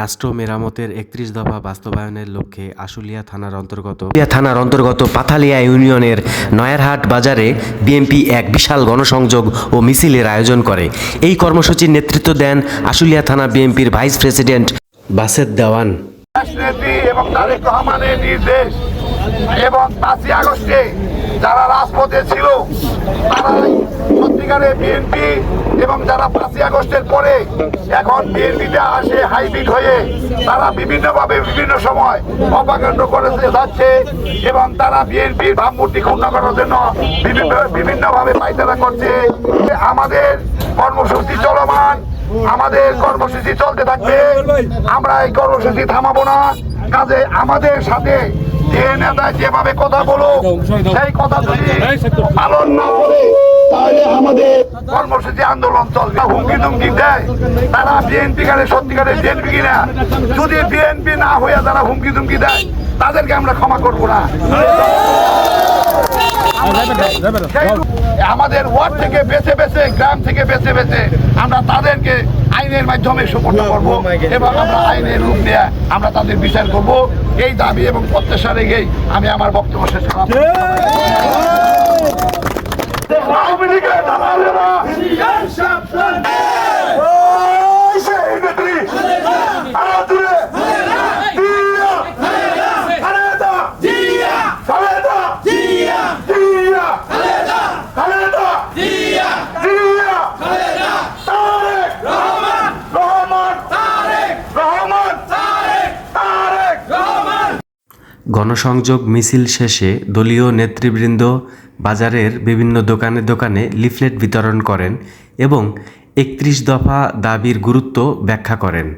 রাষ্ট্র মেরামতের একত্রিশ দফা বাস্তবায়নের লক্ষ্যে আশুলিয়া থানার অন্তর্গত আশুলিয়া থানার অন্তর্গত পাথালিয়া ইউনিয়নের নয়ারহাট বাজারে বিএনপি এক বিশাল গণসংযোগ ও মিছিলের আয়োজন করে। এই কর্মসূচির নেতৃত্ব দেন আশুলিয়া থানা বিএনপির ভাইস প্রেসিডেন্ট বাসেদ দেওয়ান। এবং তারেক রহমানের নির্দেশ এবং পাঁচই আগস্টে যারা রাজপথে ছিল, তারাই সত্যিকারে বিএনপি এবং যারা পাঁচই আগস্টের পরে এখন বিএনপিতে আসে হাইব্রিড হয়ে, তারা বিভিন্নভাবে বিভিন্ন সময় অপাকাণ্ড করে যাচ্ছে এবং তারা বিএনপির ভাবমূর্তি ক্ষুণ্ণ করার জন্য বিভিন্ন, বিভিন্নভাবে পায়তারা করছে। আমাদের কর্মসূচি চলমান, আমাদের কর্মসূচি চলতে থাকবে, আমরা এই কর্মসূচি থামাবো না। কাজে আমাদের সাথে যে নেতা যেভাবে কথা বলো সেই কথা যদি পালন না করে তাহলে আমাদের কর্মসূচি আন্দোলন চলবে। হুমকি ধুমকি দেয় তারা বিএনপি কারে সত্যিকারের বিএনপি কিনা। যদি বিএনপি না হইয়া তারা হুমকি ধুমকি দেয় তাদেরকে আমরা ক্ষমা করব না। আমাদের ওয়ার্ড থেকে বেছে বেছে গ্রাম থেকে বেছে বেছে আমরা তাদেরকে আইনের মাধ্যমে সুপর্ণ করব এবং আমরা আইনের রূপ নিয়ে আমরা তাদের বিচার করব। এই দাবি এবং প্রত্যাশা রেখেই আমি আমার বক্তব্য শেষ করলাম। গণসংযোগ মিছিল শেষে দলীয় নেতৃবৃন্দ বাজারের বিভিন্ন দোকানে দোকানে লিফলেট বিতরণ করেন এবং একত্রিশ দফা দাবির গুরুত্ব ব্যাখ্যা করেন।